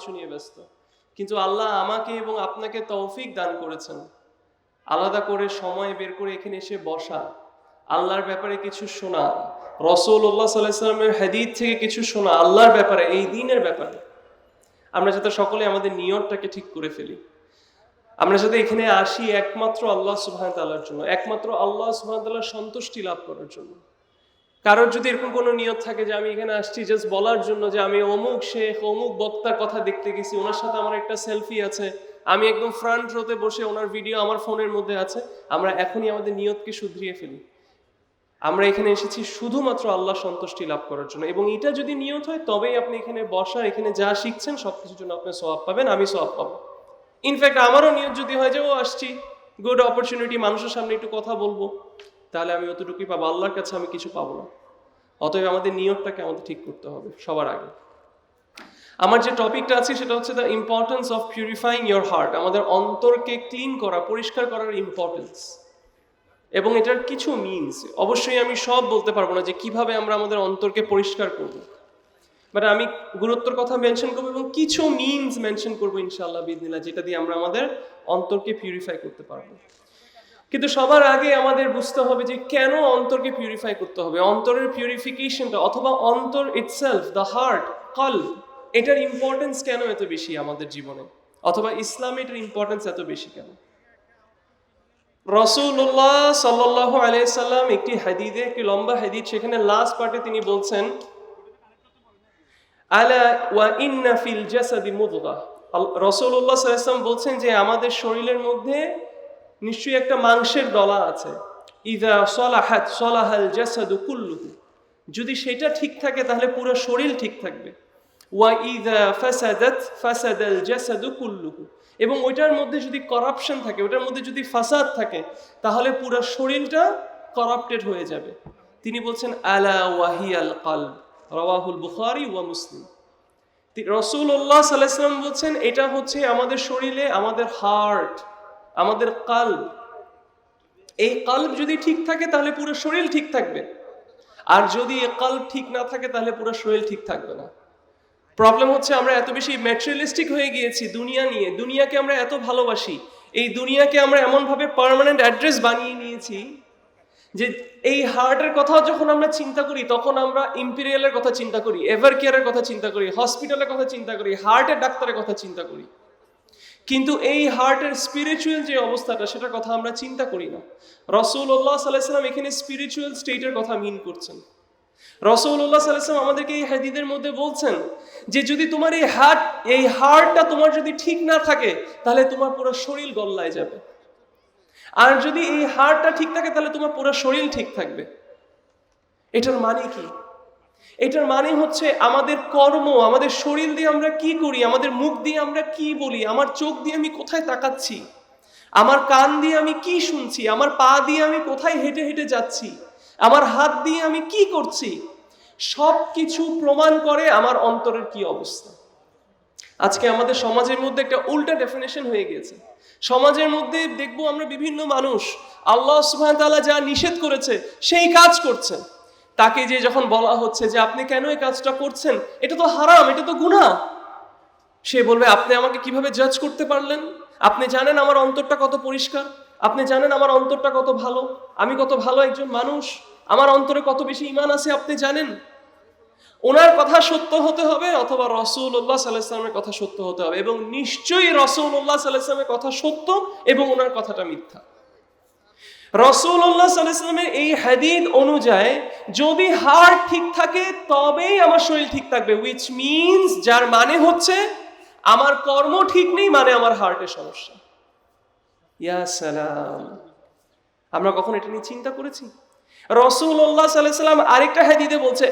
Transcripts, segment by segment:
কিছু নিয়ে ব্যস্ত। কিন্তু আল্লাহ আমাকে এবং আপনাকে তৌফিক দান করেছেন। আলাদা করে সময় বের করে এখানে এসে বসা, আল্লাহর ব্যাপারে কিছু শোনা রসুল্লাহ সাল্লামের হাদিদ থেকে কিছু শোনা, আল্লাহর ব্যাপারে, এই দিনের ব্যাপারে। আমরা যাতে সকলে আমাদের নিয়তটাকে ঠিক করে ফেলি। আমরা যাতে এখানে আসি একমাত্র আল্লাহ সুবাহ তাল্লার জন্য, একমাত্র আল্লাহ সুবাহ তাল্লাহ সন্তুষ্টি লাভ করার জন্য। কারোর যদি এরকম কোনো নিয়ত থাকে যে আমি এখানে আসছি জাস্ট বলার জন্য যে আমি অমুক শেখ, অমুক বক্তার কথা দেখতে গেছি, ওনার সাথে আমার একটা সেলফি আছে, আমি একদম ফ্রন্ট রোতে বসে ওনার ভিডিও আমার ফোনের মধ্যে আছে, আমরা এখনই আমাদের নিয়তকে শুধরিয়ে ফেলি। আমরা এখানে এসেছি শুধুমাত্র আল্লাহ সন্তুষ্টি লাভ করার জন্য এবং এটা যদি নিয়ত হয়, তবেই আপনি এখানে বসা, এখানে যা শিখছেন সব কিছুর জন্য আপনি সবাব পাবেন, আমি সবাব পাবো। ইনফ্যাক্ট আমারও নিয়ত যদি হয় যে, ও, আসছি গুড অপরচুনিটি মানুষের সামনে একটু কথা বলব। তাহলে আমি অতটুকুই পাবো। আল্লাহর কাছে আমি কিছু পাবো না। অতএব আমাদের নিয়তটাকে আমাদের ঠিক করতে হবে সবার আগে। আমার যে টপিকটা আছে সেটা হচ্ছে the importance of purifying your heart আমাদের অন্তরকে ক্লিন করা, পরিষ্কার করার ইম্পর্টেন্স এবং এটার কিছু মিনস অবশ্যই আমি সব বলতে পারব না যে কীভাবে আমরা আমাদের অন্তরকে পরিষ্কার করব। বাট আমি গুরুত্বর কথা মেনশন করব এবং কিছু মিনস মেনশন করব ইনশাআল্লাহ বিদিনা যেটা দিয়ে আমরা আমাদের অন্তরকে পিউরিফাই করতে পারব। কিন্তু সবার আগে আমাদের বুঝতে হবে যে কেন অন্তরকে পিউরিফাই করতে হবে। অন্তরের পিউরিফিকেশনটা অথবা অন্তর ইটসেলফ দ্য হার্ট কল এটার ইম্পর্টেন্স কেন এত বেশি আমাদের জীবনে? অথবা ইসলামে এটার ইম্পর্টেন্স এত বেশি কেন? রসুল্লাহ সাল্লাহ আলাইসাল্লাম একটি হাদিদে একটি লম্বা হাদিদ সেখানে লাস্ট পার্টে তিনি বলছেন, আলা ওয়া ইন্না ফিল জাসাদি মুদগা। রসুল্লাহ সাল্লাম বলছেন যে আমাদের শরীরের মধ্যে নিশ্চয়ই একটা মাংসের দলা আছে। ইদা সলাহাত, সলাহাল জাসাদু কুল্লুহু। যদি সেটা ঠিক থাকে, তাহলে পুরো শরীর ঠিক থাকবে। ওয়া ইদা ফাসাদাত, ফাসাদাল জাসাদু কুল্লুহু। এবং ওইটার মধ্যে যদি করাপশন থাকে ওটার মধ্যে যদি ফাসাদ থাকে, তাহলে পুরো শরীরটা করাপ্টেড হয়ে যাবে। তিনি বলছেন, আলা ওয়াহিয়াল কাল রওয়াহুল বুখারি ওয়া মুসলিম। রসুল্লাহ সাল্লাম বলছেন, এটা হচ্ছে আমাদের শরীরে, আমাদের হার্ট আমাদের কাল এই কাল্ব যদি ঠিক থাকে, তাহলে পুরো শরীর ঠিক থাকবে। আর যদি এই কাল্ব ঠিক না থাকে, তাহলে পুরো শরীর ঠিক থাকবে না। প্রবলেম হচ্ছে আমরা এত বেশি ম্যাটেরিয়ালিস্টিক হয়ে গিয়েছি দুনিয়া নিয়ে। দুনিয়াকে আমরা এত ভালোবাসি। এই দুনিয়াকে আমরা এমনভাবে পার্মানেন্ট অ্যাড্রেস বানিয়ে নিয়েছি যে এই হার্টের কথা যখন আমরা চিন্তা করি, তখন আমরা ইম্পিরিয়ালের কথা চিন্তা করি এভার কেয়ারের কথা চিন্তা করি হসপিটালের কথা চিন্তা করি হার্টের ডাক্তারের কথা চিন্তা করি। কিন্তু এই হার্টের স্পিরিচুয়াল যে অবস্থাটা, সেটার কথা আমরা চিন্তা করি না। রসুল্লাহ সাল্লাহাম এখানে স্পিরিচুয়াল স্টেটের কথা মিন করছেন। রসৌল্লাহ সাল্লাম আমাদেরকে এই হাদিদের মধ্যে বলছেন যে, যদি তোমার এই হার্ট, এই হার্টটা তোমার যদি ঠিক না থাকে, তাহলে তোমার পুরো শরীর গল্লায় যাবে। আর যদি এই হার্টটা ঠিক থাকে, তাহলে তোমার পুরো শরীর ঠিক থাকবে। এটার মানে কি? এটার মানে হচ্ছে আমাদের কর্ম, আমাদের শরীর দিয়ে আমরা কি করি, আমাদের মুখ দিয়ে আমরা কি বলি, আমার চোখ দিয়ে আমি কোথায় তাকাচ্ছি, আমার কান দিয়ে আমি কি শুনছি, আমার পা দিয়ে আমি কোথায় হেঁটে হেঁটে যাচ্ছি, আমার হাত দিয়ে আমি কি করছি সব কিছু প্রমাণ করে আমার অন্তরের কি অবস্থা। আজকে আমাদের সমাজের মধ্যে একটা উল্টা ডেফিনেশন হয়ে গিয়েছে সমাজের মধ্যে দেখব আমরা বিভিন্ন মানুষ, আল্লাহ সুহামতাল্লাহ যা নিষেধ করেছে, সেই কাজ করছে। তাকে যে যখন বলা হচ্ছে যে আপনি কেন এই কাজটা করছেন, এটা তো হারাম, এটা তো গুণা সে বলবে, আপনি আমাকে কীভাবে জাজ করতে পারলেন? আপনি জানেন আমার অন্তরটা কত পরিষ্কার? আপনি জানেন আমার অন্তরটা কত ভালো? আমি কত ভালো একজন মানুষ? আমার অন্তরে কত বেশি ইমান আছে আপনি জানেন? ওনার কথা সত্য হতে হবে অথবা রসুল্লাহ সাল্লাহামের কথা সত্য হতে হবে। এবং নিশ্চয়ই রসুল্লাহ সাল্লাহামের কথা সত্য এবং ওনার কথাটা মিথ্যা। সাল্লাহামের এই হাদিদ অনুযায়ী, যদি ঠিক থাকে, তবেই আমার শরীর ঠিক থাকবে উইচ মিনস যার মানে হচ্ছে, আমার কর্ম ঠিক নেই মানে আমার হার্টের সমস্যা। ইয়া সালাম। আমরা কখন এটা নিয়ে চিন্তা করেছি? রসুল্লাহ সাল্লাম আরেকটা হাদিদে বলছে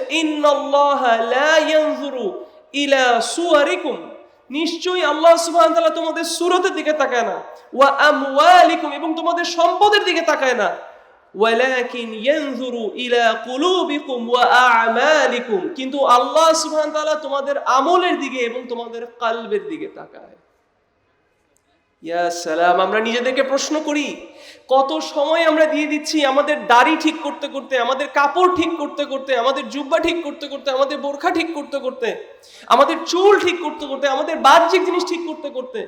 ইলা সুয়ারিকুম। নিশ্চয়ই আল্লাহ তাআলা তোমাদের সুরতের দিকে তাকায় না। ওয়া আমওয়ালিকুম, এবং তোমাদের সম্পদের দিকে তাকায় না। ওয়ালাকিন ইয়ানজুরু ইলা কুলুবিকুম ওয়া আ'মালিকুম, কিন্তু আল্লাহ সুবহান তাআলা তোমাদের আমলের দিকে এবং তোমাদের কালবের দিকে তাকায়। ইয়া সালাম, আমরা নিজেদেরকে প্রশ্ন করি, কত সময় আমরা দিয়ে দিচ্ছি আমাদের দাড়ি ঠিক করতে করতে, আমাদের কাপড় ঠিক করতে করতে, আমাদের জুব্বা ঠিক করতে করতে, আমাদের বোরখা ঠিক করতে করতে, আমাদের চুল ঠিক করতে করতে, আমাদের বাহ্যিক জিনিস ঠিক করতে করতে।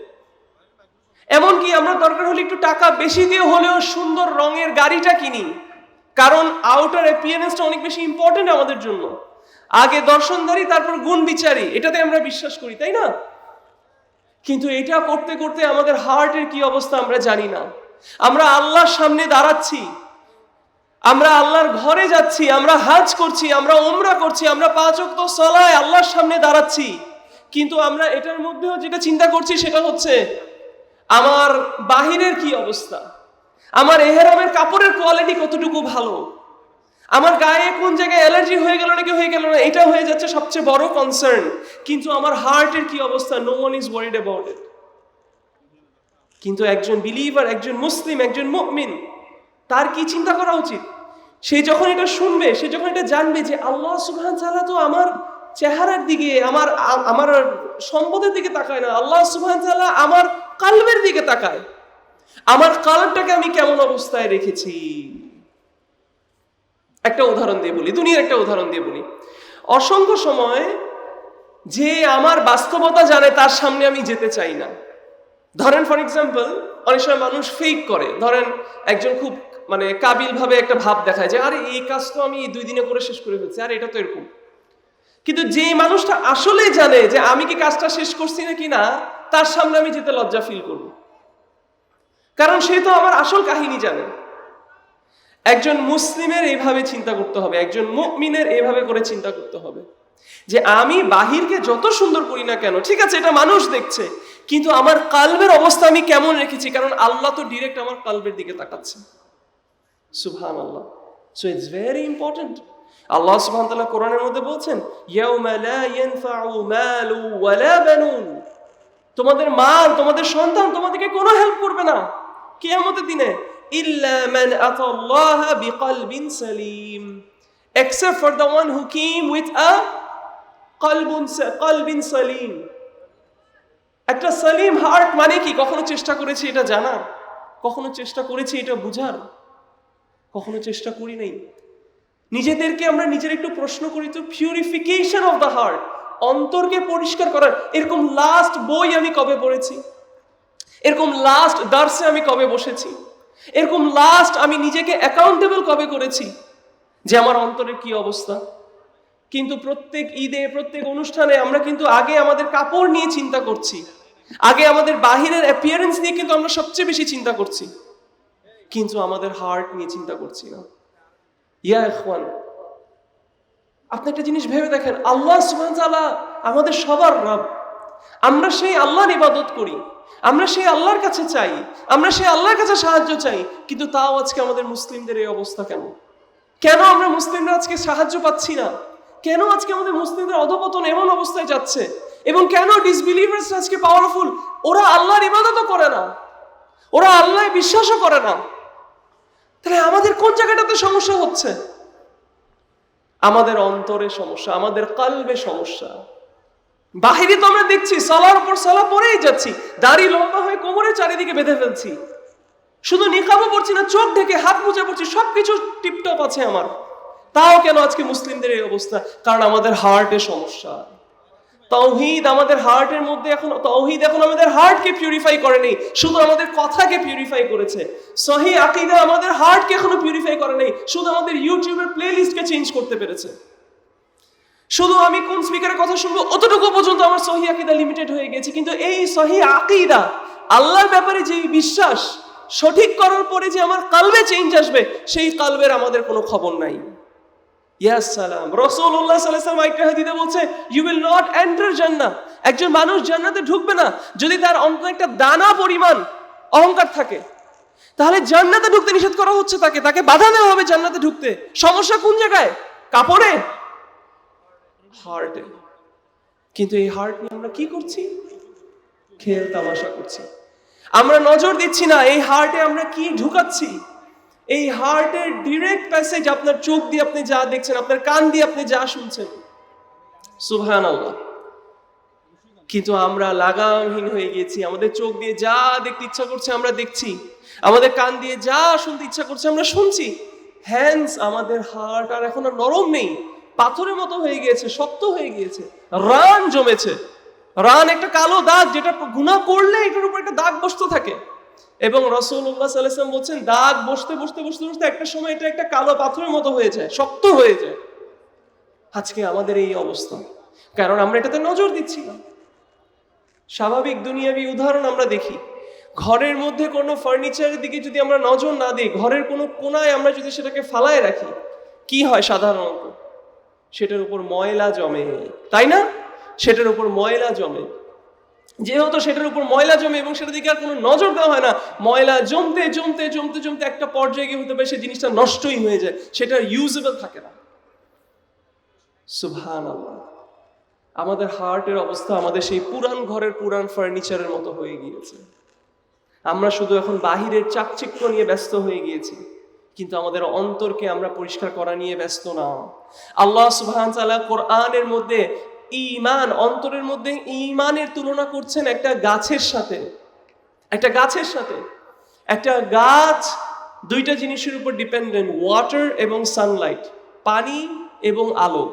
এমনকি আমরা দরকার হলে একটু টাকা বেশি দিয়ে হলেও সুন্দর রঙের গাড়িটা কিনি, কারণ আউটার অ্যাপিয়ারেন্সটা অনেক বেশি ইম্পর্টেন্ট আমাদের জন্য। আগে দর্শনধারী, তারপর গুণ বিচারী এটাতে আমরা বিশ্বাস করি, তাই না? কিন্তু এটা করতে করতে আমাদের হার্টের কি অবস্থা আমরা জানি না। আমরা আল্লাহর সামনে দাঁড়াচ্ছি। আমরা আল্লাহর ঘরে যাচ্ছি, আমরা হাজ করছি, আমরা ওমরা করছি, আমরা পাঁচ অক্ত সলায় আল্লাহর সামনে দাঁড়াচ্ছি। কিন্তু আমরা এটার মধ্যেও যেটা চিন্তা করছি সেটা হচ্ছে, আমার বাহিরের কি অবস্থা? আমার এহেরামের কাপড়ের কোয়ালিটি কতটুকু ভালো? আমার গায়ে কোন জায়গায় অ্যালার্জি হয়ে গেল নাকি হয়ে গেল না এটা হয়ে যাচ্ছে সবচেয়ে বড় কনসার্ন কিন্তু আমার হার্টের কি অবস্থা? No one is worried about it কিন্তু একজন বিলিভার একজন মুসলিম, একজন মুমিন, তার কি চিন্তা করা উচিত? সে যখন এটা শুনবে, সে যখন এটা জানবে যে আল্লাহ সুবহান তাআলা তো আমার চেহারার দিকে, আমার আমার সম্পদের দিকে তাকায় না। আল্লাহ সুবহান তাআলা আমার কালবের দিকে তাকায়। আমার কালবটাকে আমি কেমন অবস্থায় রেখেছি? একটা উদাহরণ দিয়ে বলি, দুনিয়ার একটা উদাহরণ দিয়ে বলি। অসংখ্য সময় যে আমার বাস্তবতা জানে, তার সামনে আমি যেতে চাই না। ধরেন ফর এক্সাম্পল অনেক সময় মানুষ ফেক করে। ধরেন, একজন খুব মানে কাবিল ভাবে একটা ভাব দেখায় যে, আরে, এই কাজ তো আমি দুই দিনে করে শেষ করে ফেলছি, আর এটা তো এরকম। কিন্তু যে মানুষটা আসলে জানে যে, আমি কি কাজটা শেষ করছি নাকি না? তার সামনে আমি যেতে লজ্জা ফিল করব। কারণ সে তো আমার আসল কাহিনী জানে। একজন মুসলিমের এইভাবে চিন্তা করতে হবে, একজন মুমিনের এইভাবে করে চিন্তা করতে হবে যে আমি বাহিরকে যত সুন্দর করি না কেন, ঠিক আছে, এটা মানুষ দেখছে, কিন্তু আমার কালবের অবস্থা আমি কেমন রেখেছি? কারণ আল্লাহ তো ডিরেক্ট আমার কালবের দিকে তাকাচ্ছে। সুবহান আল্লাহ so it's very important Allah সুবহান তাআলা কোরআনের মধ্যে বলছেন তোমাদের মাল, তোমাদের সন্তান তোমাদেরকে কোনো হেল্প করবে না। কিয়ামতের দিনে ইল্লা মান আতাল্লাহ বিকলবিন Salim except for the one who came with a কলবুন কলবিন Salim একটা সালিম হার্ট মানে কি? কখনো চেষ্টা করেছি এটা জানার? কখনো চেষ্টা করেছি এটা বুঝার? কখনো চেষ্টা করি নাই? নিজেদেরকে আমরা নিজের একটু প্রশ্ন করি তো পিউরিফিকেশন অফ দ্য হার্ট অন্তরকে পরিষ্কার করার। এরকম লাস্ট বই আমি কবে পড়েছি? এরকম লাস্ট দার্সে আমি কবে বসেছি? এরকম লাস্ট আমি নিজেকে অ্যাকাউন্টেবল কবে করেছি? যে আমার অন্তরের কি অবস্থা? কিন্তু প্রত্যেক ঈদে, প্রত্যেক অনুষ্ঠানে আমরা কিন্তু আগে আমাদের কাপড় নিয়ে চিন্তা করছি। আগে আমাদের বাহিরের অ্যাপিয়ারেন্স নিয়ে কিন্তু আমরা সবচেয়ে বেশি চিন্তা করছি। কিন্তু আমাদের হার্ট নিয়ে চিন্তা করছি না। ইয়া ইখওয়ান, আপনি একটা জিনিস ভেবে দেখেন, আল্লাহ তাআলা আমাদের সবার রব। আমরা সেই আল্লাহর ইবাদত করি। আমরা সেই আল্লাহর কাছে চাই, আমরা সেই আল্লাহর কাছে সাহায্য চাই, কিন্তু তাও আজকে আমাদের মুসলিমদের এই অবস্থা কেন কেন আমরা মুসলিমরা আজকে সাহায্য পাচ্ছি না? কেন আজকে আমাদের মুসলিমদের অধপতন এমন অবস্থায় যাচ্ছে? এবং কেন ডিসবিলিভার্স আজকে পাওয়ারফুল ওরা আল্লাহর ইবাদতও করে না। ওরা আল্লাহ বিশ্বাসও করে না। তাহলে আমাদের কোন জায়গাটাতে সমস্যা হচ্ছে? আমাদের অন্তরে সমস্যা, আমাদের কালবে সমস্যা। বাহিরে তো আমরা দেখছি, সালার উপর সালা পরেই যাচ্ছি। দাড়ি লম্বা হয়ে কোমরে চারিদিকে বেঁধে ফেলছি। শুধু নিকাবও পড়ছি না, চোখ ঢেকে হাত মুছে পড়ছি, সবকিছু টিপটপ আছে আমার। তাও কেন আজকে মুসলিমদের এই অবস্থা? কারণ আমাদের হার্টের সমস্যা। তৌহিদ আমাদের হার্টের মধ্যে এখন তৌহিদ এখন আমাদের হার্টকে পিউরিফাই করেনি, শুধু আমাদের কথাকে পিউরিফাই করেছে। সহি আকিদা আমাদের হার্টকে এখনও পিউরিফাই করে নেই, শুধু আমাদের ইউটিউবের প্লে লিস্টকে চেঞ্জ করতে পেরেছে। শুধু আমি কোন স্পিকারের কথা শুনব, অতটুকু পর্যন্ত আমার সহি আকিদা লিমিটেড হয়ে গেছে। কিন্তু এই সহি আকিদা, আল্লাহর ব্যাপারে যে বিশ্বাস, সঠিক করার পরে যে আমার কালবে চেঞ্জ আসবে, সেই কালবের আমাদের কোনো খবর নাই। ইয়াস সালাম। রসুল্লাহ সাল্লাম একটা হাদিতে বলছে ইউ উইল নট এন্টার জান্নাহ একজন মানুষ জান্নাতে ঢুকবে না, যদি তার অন্তত একটা দানা পরিমাণ অহংকার থাকে, তাহলে জান্নাতে ঢুকতে নিষেধ করা হচ্ছে তাকে। তাকে বাধা দেওয়া হবে জান্নাতে ঢুকতে। সমস্যা কোন জায়গায়? কাপড়ে? হার্টে কিন্তু এই হার্ট নিয়ে আমরা কি করছি? খেল তামাশা করছি। আমরা নজর দিচ্ছি না, এই হার্টে আমরা কি ঢুকাচ্ছি? এই হার্টের ডিরেক্ট প্যাসেজ আপনার চোখ দিয়ে আপনি যা দেখছেন, আপনার কান দিয়ে আপনি যা শুনছেন। সুবহান আল্লাহ কিন্তু আমরা লাগামহীন হয়ে গিয়েছি, আমাদের চোখ দিয়ে যা দেখতে ইচ্ছা করছে আমরা দেখছি, আমাদের কান দিয়ে যা শুনতে ইচ্ছা করছে আমরা শুনছি। হ্যান্ডস আমাদের হার্ট আর এখন আর নরম নেই। পাথরের মতো হয়ে গিয়েছে, শক্ত হয়ে গিয়েছে। রান জমেছে। রান একটা কালো দাগ যেটা গুণা করলে এটার উপর একটা দাগ বসতে থাকে। এবং রসুল্লাহ সাল্লাম বলছেন, দাগ বসতে বসতে বসতে বসতে একটা সময় এটা একটা কালো পাথরের মতো হয়ে যায়, শক্ত হয়ে যায়। আজকে আমাদের এই অবস্থা। কারণ আমরা এটাতে নজর দিচ্ছি না। স্বাভাবিক দুনিয়াবি উদাহরণ আমরা দেখি। ঘরের মধ্যে কোনো ফার্নিচারের দিকে যদি আমরা নজর না দিই, ঘরের কোনো কোনায় আমরা যদি সেটাকে ফালায় রাখি, কি হয় সাধারণত? সেটার উপর ময়লা জমে। তাই না? সেটার উপর ময়লা জমে। যেহেতু সেটার উপর ময়লা জমে এবং সেটার দিকে আর কোনো নজর দেওয়া হয় না, ময়লা জমতে জমতে জমতে জমতে একটা পর্যায়ে গিয়ে হতে পারে সেই জিনিসটা নষ্টই হয়ে যায়, সেটা ইউজেবল থাকে না। সুবহান আমাদের হার্টের অবস্থা আমাদের সেই পুরান ঘরের পুরান ফার্নিচারের মতো হয়ে গিয়েছে। আমরা শুধু এখন বাহিরের চাকচিক্য নিয়ে ব্যস্ত হয়ে গিয়েছি। কিন্তু আমাদের অন্তরকে আমরা পরিষ্কার করা নিয়ে ব্যস্ত না। আল্লাহ তাআলা কোরআনের মধ্যে ইমান অন্তরের মধ্যে ইমানের তুলনা করছেন একটা গাছের সাথে। একটা গাছের সাথে। একটা গাছ দুইটা জিনিসের উপর ডিপেন্ডেন্ট ওয়াটার এবং সানলাইট পানি এবং আলো।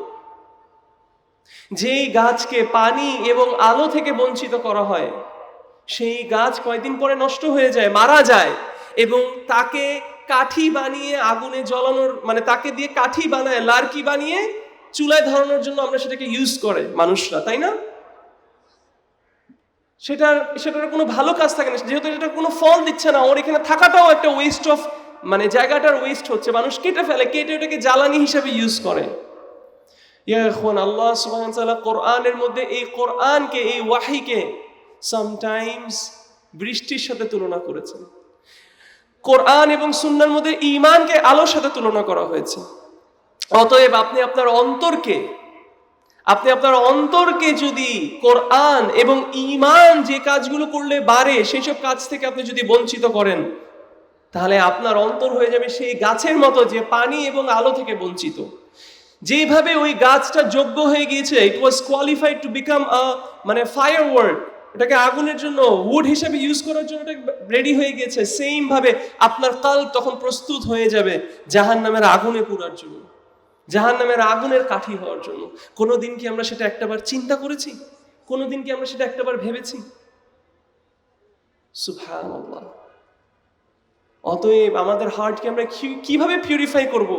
যেই গাছকে পানি এবং আলো থেকে বঞ্চিত করা হয়, সেই গাছ কয়দিন পরে নষ্ট হয়ে যায়, মারা যায় এবং তাকে কাঠি বানিয়ে আগুনে জ্বলানোর মানে তাকে দিয়ে কাঠি বানায়, লার্কি বানিয়ে চুলায় ধরানোর জন্য আমরা সেটাকে ইউজ করে মানুষরা, তাই না? সেটার সেটার কোনো ভালো কাজ থাকে না, যেহেতু এটা কোনো ফল দিচ্ছে না, ওর এখানে থাকাটাও একটা ওয়েস্ট অফ মানে জায়গাটার ওয়েস্ট হচ্ছে, মানুষ কেটে ফেলে, কেটে ওটাকে জ্বালানি হিসাবে ইউজ করে। এখন আল্লাহ সুবহান কোরআনের মধ্যে এই কোরআনকে, এই ওয়াহিকে সামটাইমস বৃষ্টির সাথে তুলনা করেছেন। কোরআন এবং সুন্নার মধ্যে ঈমানকে আলোর সাথে তুলনা করা হয়েছে। অতএব আপনি আপনার অন্তরকে, আপনি আপনার অন্তরকে যদি কোরআন এবং ঈমান যে কাজগুলো করলে বাড়ে সেই সব কাজ থেকে আপনি যদি বঞ্চিত করেন, তাহলে আপনার অন্তর হয়ে যাবে সেই গাছের মতো যে পানি এবং আলো থেকে বঞ্চিত। যেভাবে ওই গাছটা যোগ্য হয়ে গিয়েছে it was qualified to become a মানে ফায়ার ওয়ার্ড এটাকে আগুনের জন্য উড হিসেবে ইউজ করার জন্য এটা রেডি হয়ে গিয়েছে। সেম ভাবে আপনার কাল তখন প্রস্তুত হয়ে যাবে জাহান নামের আগুনে পুরার জন্য জাহান নামের আগুনের কাঠি হওয়ার জন্য। কোনোদিন কি আমরা সেটা একটাবার চিন্তা করেছি? কোনোদিন কি আমরা সেটা একটাবার ভেবেছি? সুবহানাল্লাহ। অতএব আমাদের হার্টকে আমরা কীভাবে পিউরিফাই করব?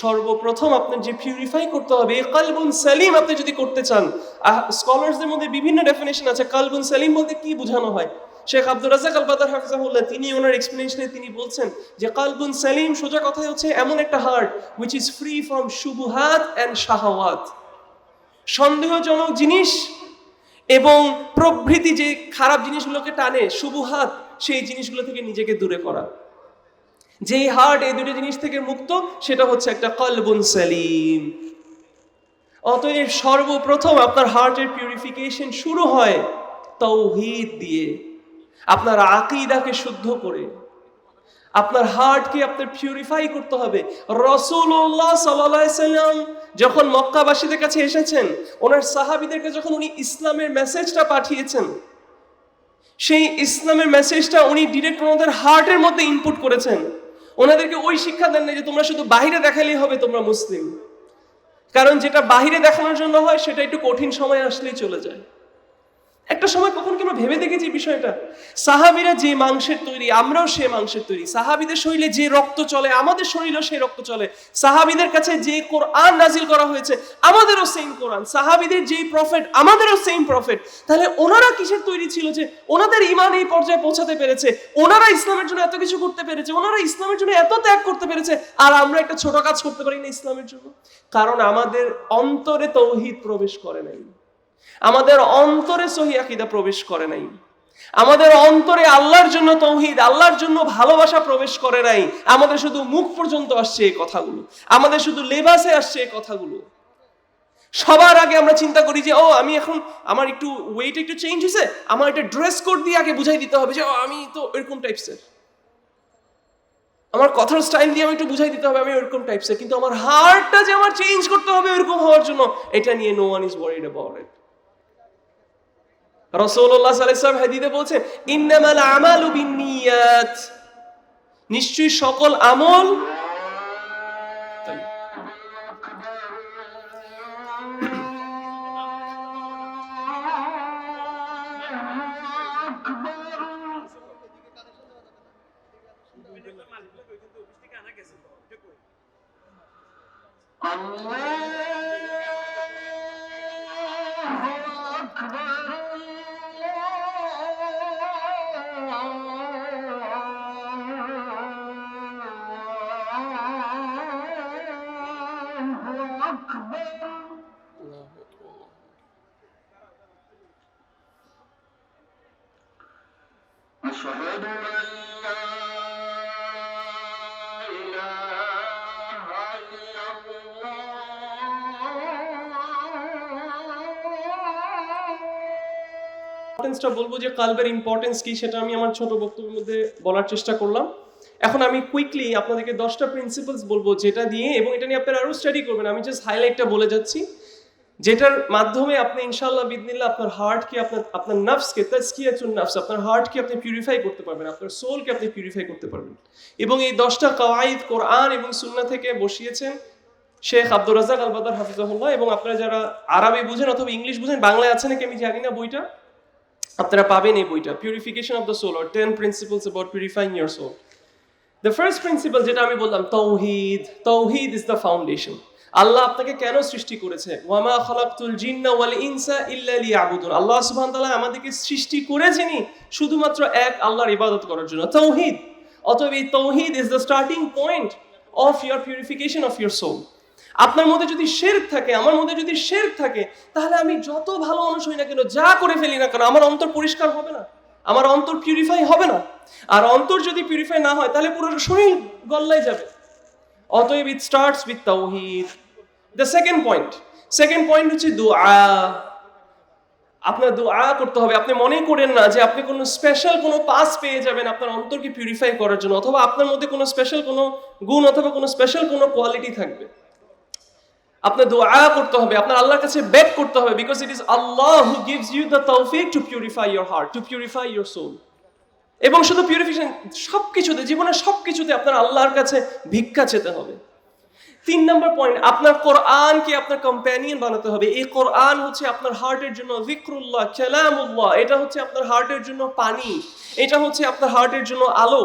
সর্বপ্রথম আপনার যে পিউরিফাই করতে হবে কালবুন সালিম আপনি যদি করতে চান স্কলার্সদের মধ্যে বিভিন্ন ডেফিনেশন আছে। কালবুন সালিম বলতে কি বোঝানো হয়? শেখ আব্দুর রাজাক আল বাদার হাফিজাহুল্লাহ, তিনি ওনার এক্সপ্লেনেশনে তিনি বলছেন যে কালবুন সালিম সোজা কথা হচ্ছে এমন একটা heart which is free from শুভহাত and শাহাওয়াত সন্দেহজনক জিনিস এবং প্রভৃতি যে খারাপ জিনিসগুলোকে টানে শুভহাত সেই জিনিসগুলো থেকে নিজেকে দূরে করা। যেই হার্ট এই দুটো জিনিস থেকে মুক্ত, সেটা হচ্ছে একটা কলবুন সালিম। অতএব সর্বপ্রথম আপনার হার্টের পিউরিফিকেশন শুরু হয় তৌহিদ দিয়ে। আপনার আকিদাকে শুদ্ধ করে। আপনার হার্টকে আপনার পিউরিফাই করতে হবে। রসুল্লাহ সাল্লাম যখন মক্কাবাসীদের কাছে এসেছেন, ওনার সাহাবিদেরকে যখন উনি ইসলামের মেসেজটা পাঠিয়েছেন, সেই ইসলামের মেসেজটা উনি ডিরেক্ট ওনাদের হার্টের মধ্যে ইনপুট করেছেন। ওনাদেরকে ওই শিক্ষা দেন না যে তোমরা শুধু বাহিরে দেখালেই হবে, তোমরা মুসলিম। কারণ যেটা বাহিরে দেখানোর জন্য হয়, সেটা একটু কঠিন সময় আসলেই চলে যায়। একটা সময় কখন কি আমরা ভেবে দেখেছি বিষয়টা? সাহাবিরা যে মাংসের তৈরি, আমরাও সে মাংসের তৈরি। সাহাবিদের শরীরে যে রক্ত চলে, আমাদের শরীরেও সেই রক্ত চলে। সাহাবিদের কাছে যে কোরআন নাজিল করা হয়েছে, আমাদেরও সেম কোরআন। সাহাবিদের যেই প্রফেট আমাদেরও সেম প্রফেট তাহলে ওনারা কিসের তৈরি ছিল যে, ওনাদের ইমান এই পর্যায়ে পৌঁছাতে পেরেছে, ওনারা ইসলামের জন্য এত কিছু করতে পেরেছে, ওনারা ইসলামের জন্য এত ত্যাগ করতে পেরেছে, আর আমরা একটা ছোট কাজ করতে পারি না ইসলামের জন্য। কারণ আমাদের অন্তরে তৌহিদ প্রবেশ করে নাই। আমাদের অন্তরে সহি আকিদা প্রবেশ করে নাই। আমাদের অন্তরে আল্লাহর জন্য তৌহিদ, আল্লাহর জন্য ভালোবাসা প্রবেশ করে নাই। আমাদের শুধু মুখ পর্যন্ত আসছে এই কথাগুলো। আমাদের শুধু লেবাসে আসছে এই কথাগুলো। সবার আগে আমরা চিন্তা করি যে, ও, আমি এখন আমার একটু ওয়েট একটু চেঞ্জ হয়েছে, আমার একটা ড্রেস কোড দিয়ে আগে বুঝাই দিতে হবে যে, ও, আমি তো এরকম টাইপসের আমার কথার স্টাইল দিয়ে আমি একটু বুঝাই দিতে হবে, আমি ওরকম টাইপসের কিন্তু আমার হার্টটা যে আমার চেঞ্জ করতে হবে ওরকম হওয়ার জন্য, এটা নিয়ে no one is worried about it রসৌল্লাহ সাল্লাম হাদিদে বলছেন ইন্নামাল আমালু বিন্নিয়াত নিশ্চয়ই সকল আমল তাই। ইম্পর্টেন্সটা বলব যে কালবের ইম্পর্টেন্স কি সেটা আমি আমার ছোট বক্তব্যের মধ্যে বলার চেষ্টা করলাম। এখন আমি কুইকলি আপনাদেরকে দশটা প্রিন্সিপালস বলব যেটা দিয়ে এবং এটা নিয়ে আপনারা আরও স্টাডি করবেন। আমি জাস্ট হাইলাইটটা বলে যাচ্ছি। যেটার মাধ্যমে আপনি ইনশাল্লাহ বিদিনিল্লাহ আপনার হার্টকে আপনার আপনার আপনার হার্টকে আপনি পিউরিফাই করতে পারবেন, আপনার সোলকে আপনি পিউরিফাই করতে পারবেন। এবং এই দশটা কাওয়াইদ কোরআন এবং সুন্না থেকে বসিয়েছেন শেখ আব্দুর রাজাক আলবাদার হাফিজাহুল্লাহ। এবং আপনারা যারা আরবি বুঝেন অথবা ইংলিশ বুঝেন, বাংলায় আছে নাকি আমি জানি না বইটা। আপনারা পাবেন এই বইটা। Purification of the soul or ten principles about purifying your soul the first principle যেটা আমি বললাম, তৌহিদ। তৌহিদ ইজ দ্য ফাউন্ডেশন আল্লাহ আপনাকে কেন সৃষ্টি করেছে? ওয়ামা খালাকতুল জিন্না ওয়াল ইনসা ইল্লা আল্লাহ সুবহানাহু ওয়া তাআলা আমাদেরকে সৃষ্টি করেছেনই শুধুমাত্র এক আল্লাহর ইবাদত করার জন্য। তৌহিদ। অতএব এই তৌহিদ is the starting point of your purification of your soul আপনার মধ্যে যদি শের থাকে, আমার মধ্যে যদি শের থাকে, তাহলে আমি যত ভালো মানুষ হই না কেন, যা করে ফেলি না কেন, আমার অন্তর পরিষ্কার হবে না? আমার অন্তর পিউরিফাই হবে না? আর অন্তর যদি পিউরিফাই না হয়, তাহলে পুরো শরীর গল্লায় যাবে। অতএব it starts with Tawhid the second point second point হচ্ছে দোয়া আপনার দোয়া করতে হবে। আপনি মনে করেন না যে আপনি কোনো স্পেশাল কোনো পাস পেয়ে যাবেন আপনার অন্তরকে পিউরিফাই করার জন্য, অথবা আপনার মধ্যে কোনো স্পেশাল কোনো গুণ অথবা কোনো স্পেশাল কোনো কোয়ালিটি থাকবে। আপনার দোয়া করতে হবে, আপনার আল্লাহর কাছে বেক করতে হবে because it is Allah who gives you the তৌফিক to purify your heart to purify your soul এবং শুধু পিউরিফিকেশন সব কিছুতে জীবনের সব কিছুতে আপনার আল্লাহর কাছে ভিক্ষা চেতে হবে। তিন নম্বর পয়েন্ট আপনার কোরআনকে আপনার কম্প্যানিয়ন বানাতে হবে। এই কোরআন হচ্ছে আপনার হার্টের জন্য জিক্রুল্লাহ, কালামুল্লাহ, এটা হচ্ছে আপনার হার্টের জন্য পানি, এটা হচ্ছে আপনার হার্টের জন্য আলো।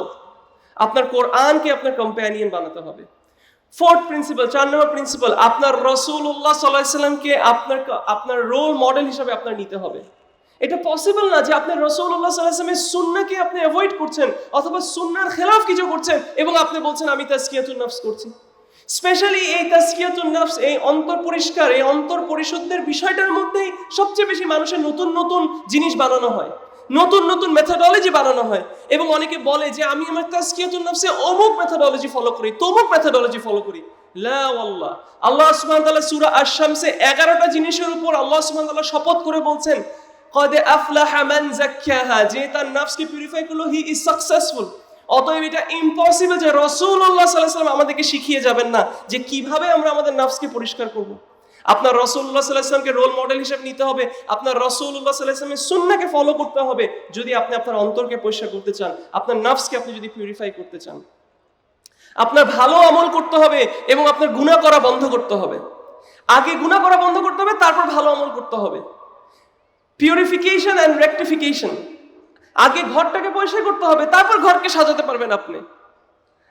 আপনার কোরআনকে আপনার কম্প্যানিয়ন বানাতে হবে। ফোর্থ প্রিন্সিপাল চার নম্বর প্রিন্সিপাল আপনার রসুল্লাহ সাল্লাহ সাল্লামকে আপনার আপনার রোল মডেল হিসাবে আপনার নিতে হবে। এটা পসিবল না যে আপনি রসুল্লাহ সাল্লাহামের সুন্নাকে আপনি অ্যাভয়েড করছেন, অথবা সুন্নার খেলাফ কিছু করছেন, এবং আপনি বলছেন, আমি তাস্কিয়াতুন নফস করছি। স্পেশালি এই তাস্কিয়াতুন নফস, এই অন্তর পরিষ্কার, এই অন্তর পরিশুদ্ধের বিষয়টার মধ্যেই সবচেয়ে বেশি মানুষের নতুন নতুন জিনিস বানানো হয়। নতুন নতুন মেথডোলজি বানানো হয়। এবং অনেকে বলে যে, আমি আমার তাস্কিয়াতুন নফসে অমুক মেথডোলজি ফলো করি, তমুক মেথডোলজি ফলো করি। লা আল্লাহ আল্লাহ সুবহানাহু ওয়া তাআলা সূরা আশ-শামসে 11টা জিনিসের উপর আল্লাহ সুবহানাহু ওয়া তাআলা শপথ করে বলছেন, কদে আফলাহা মান যাক্কাহা যে তার নফসকে পিউরিফাই করল হি ইজ সাকসেসফুল অতএব এটা ইম্পসিবল যে রসুল্লাহ সাল্লাহ সাল্লাম আমাদেরকে শিখিয়ে যাবেন না যে কীভাবে আমরা আমাদের নফসকে পরিষ্কার করব। আপনার রসুল্লাহ সাল্লাহামকে রোল মডেল হিসেবে নিতে হবে। আপনার রসুল্লাহ সাল্লাহামের সুন্নাকে ফলো করতে হবে। যদি আপনি আপনার অন্তরকে পরিষ্কার করতে চান, আপনার নফসকে আপনি যদি পিউরিফাই করতে চান, আপনার ভালো আমল করতে হবে এবং আপনার গুণা করা বন্ধ করতে হবে। আগে গুণা করা বন্ধ করতে হবে, তারপর ভালো আমল করতে হবে। পিউরিফিকেশন অ্যান্ড রেক্টিফিকেশন আগে ঘরটাকে পরিষ্কার করতে হবে, তারপর ঘরকে সাজাতে পারবেন আপনি।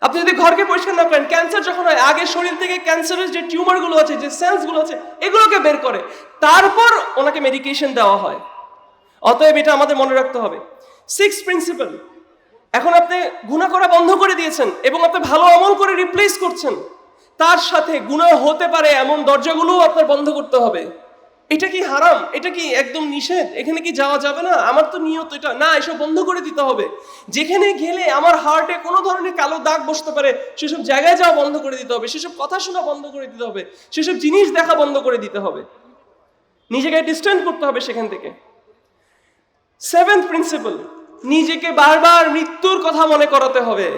আপনি যদি ঘরকে পরিষ্কার না করেন ক্যান্সার যখন হয়, আগে শরীর থেকে ক্যান্সারের যে টিউমারগুলো আছে, যে সেলসগুলো আছে, এগুলোকে বের করে। তারপর ওনাকে মেডিকেশন দেওয়া হয়। অতএব এটা আমাদের মনে রাখতে হবে। সিক্স প্রিন্সিপাল এখন আপনি গুণা করা বন্ধ করে দিয়েছেন এবং আপনি ভালো আমল করে রিপ্লেস করছেন। তার সাথে গুণা হতে পারে এমন দরজাগুলোও আপনার বন্ধ করতে হবে। এটা কি হারাম? এটা কি একদম নিষেধ? এখানে কি যাওয়া যাবে না? আমার তো নিয়ত এটা। না, এসব বন্ধ করে দিতে হবে। যেখানে গেলে আমার হার্টে কোনো ধরনের কালো দাগ বসতে পারে, সেসব জায়গায় যাওয়া বন্ধ করে দিতে হবে, সেসব কথা শোনা বন্ধ করে দিতে হবে, সেসব জিনিস দেখা বন্ধ করে দিতে হবে। নিজেকে ডিস্টেন্স করতে হবে সেখান থেকে। সেভেন্থ প্রিন্সিপাল নিজেকে বারবার মৃত্যুর কথা মনে করাতে হবে।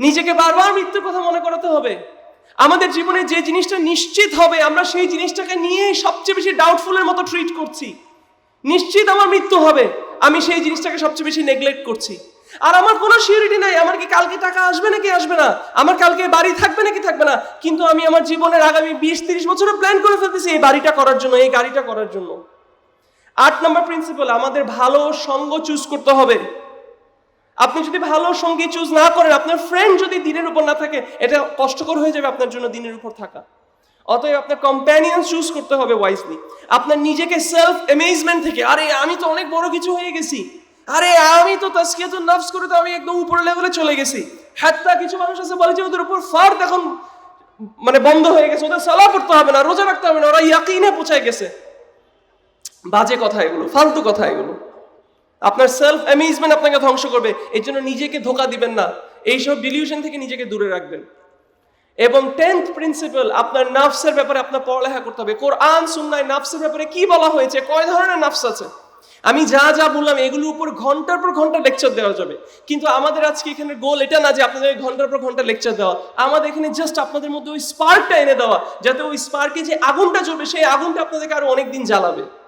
নিজেকে বারবার মৃত্যুর কথা মনে করাতে হবে। আমাদের জীবনে যে জিনিসটা নিশ্চিত হবে, আমরা সেই জিনিসটাকে নিয়ে সবচেয়ে বেশি ডাউটফুলের মতো ট্রিট করছি। নিশ্চিত আমার মৃত্যু হবে, আমি সেই জিনিসটাকে সবচেয়ে বেশি নেগলেক্ট করছি। আর আমার কোনো সিউরিটি নাই, আমার কি কালকে টাকা আসবে নাকি আসবে না? আমার কালকে বাড়ি থাকবে নাকি থাকবে না? কিন্তু আমি আমার জীবনের আগামী বিশ তিরিশ বছরে প্ল্যান করে ফেলতেছি এই বাড়িটা করার জন্য, এই গাড়িটা করার জন্য। আট নম্বর প্রিন্সিপাল আমাদের ভালো সঙ্গ চুজ করতে হবে। আপনি যদি ভালো সঙ্গী চুজ না করেন, আপনার ফ্রেন্ড যদি দিনের উপর না থাকে, এটা কষ্টকর হয়ে যাবে আপনার জন্য দিনের উপর থাকা। অতএব আপনার কম্প্যানিয়ন চুজ করতে হবে ওয়াইজলি আপনার নিজেকে সেলফ এমেজমেন্ট থেকে, আরে আমি তো অনেক বড় কিছু হয়ে গেছি। আরে আমি তো তাস্কিয়াতুন নফস করে তো আমি একদম উপরে লেভেলে চলে গেছি। হাত্তা কিছু মানুষ আছে বলে যে ওদের উপর ফার্দ এখন মানে বন্ধ হয়ে গেছে, ওদের সালা পড়তে হবে না, রোজা রাখতে হবে না, ওরা ইয়াকিনে পৌঁছায় গেছে। বাজে কথা এগুলো, ফালতু কথা এগুলো। আপনার সেলফ অ্যামিজমেন্ট আপনাকে ধ্বংস করবে। এর জন্য নিজেকে ধোকা দিবেন না। এইসব ডিলিউশন থেকে নিজেকে দূরে রাখবেন। এবং টেন্থ প্রিন্সিপাল আপনার নাফসের ব্যাপারে আপনার পড়ালেখা করতে হবে। কোরআন সুন্নায় নাফসের ব্যাপারে কি বলা হয়েছে? কয় ধরনের নাফস আছে? আমি যা যা বললাম, এগুলোর উপর ঘণ্টার পর ঘণ্টা লেকচার দেওয়া যাবে। কিন্তু আমাদের আজকে এখানে গোল এটা না যে আপনাদের ঘণ্টার পর ঘণ্টা লেকচার দেওয়া। আমাদের এখানে জাস্ট আপনাদের মধ্যে ওই স্পার্কটা এনে দেওয়া, যাতে ওই স্পার্কে যে আগুনটা জ্বলবে, সেই আগুনটা আপনাদেরকে আরও অনেক দিন জ্বালাবে।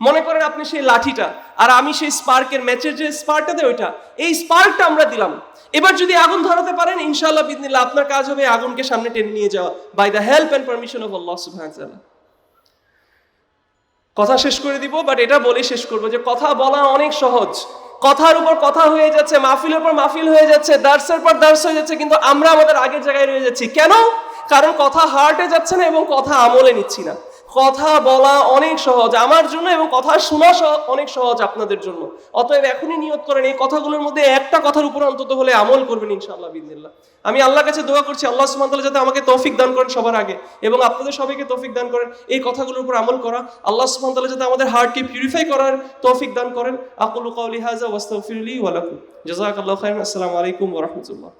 মনে করেন আপনি সেই লাঠিটা, আর আমি সেই স্পার্কের ম্যাচের যে স্পার্কটা দেয় ওইটা, এই স্পার্কটা আমরা দিলাম। এবার যদি আগুন ধরাতে পারেন, ইনশাআল্লাহ বিদিনিল্লাহ আপনার কাজ হবে আগুনকে সামনে টেনে নিয়ে যাওয়া by the help and permission of Allah সুবহানাহু কথা শেষ করে দিব বাট এটা বলে শেষ করব যে কথা বলা অনেক সহজ। কথার উপর কথা হয়ে যাচ্ছে, মাহফিলের পর মাহফিল হয়ে যাচ্ছে, দার্সের পর দার্স হয়ে যাচ্ছে, কিন্তু আমরা আমাদের আগের জায়গায় রয়ে যাচ্ছি। কেন? কারণ কথা হার্টে যাচ্ছে না এবং কথা আমলে নিচ্ছি না। কথা বলা অনেক সহজ, আমার জন্য এবং কথা শোনা অনেক সহজ আপনাদের জন্য। অতএব এখনই নিয়ত করেন, এই কথাগুলোর মধ্যে একটা কথার উপর অন্তত হলে আমল করবেন ইনশাআল্লাহ বিদিল্লাহ আমি আল্লাহর কাছে দোয়া করছি, আল্লাহ ওয়া যাতে আমাকে তৌফিক দান করেন সবার আগে এবং আপনাদের সবাইকে তৌফিক দান করেন, এই কথাগুলোর উপর আমল করা। আল্লাহ ওয়া যাতে আমাদের হার্টকে পিউরিফাই করার তৌফিক দান করেন। আকুলু কাউলি হাযা ওয়াস্তাগফিরুলি ওয়া লাকুম। জাযাকাল্লাহু খাইরান। আসসালামু আলাইকুম ওয়া রাহমাতুল্লাহ।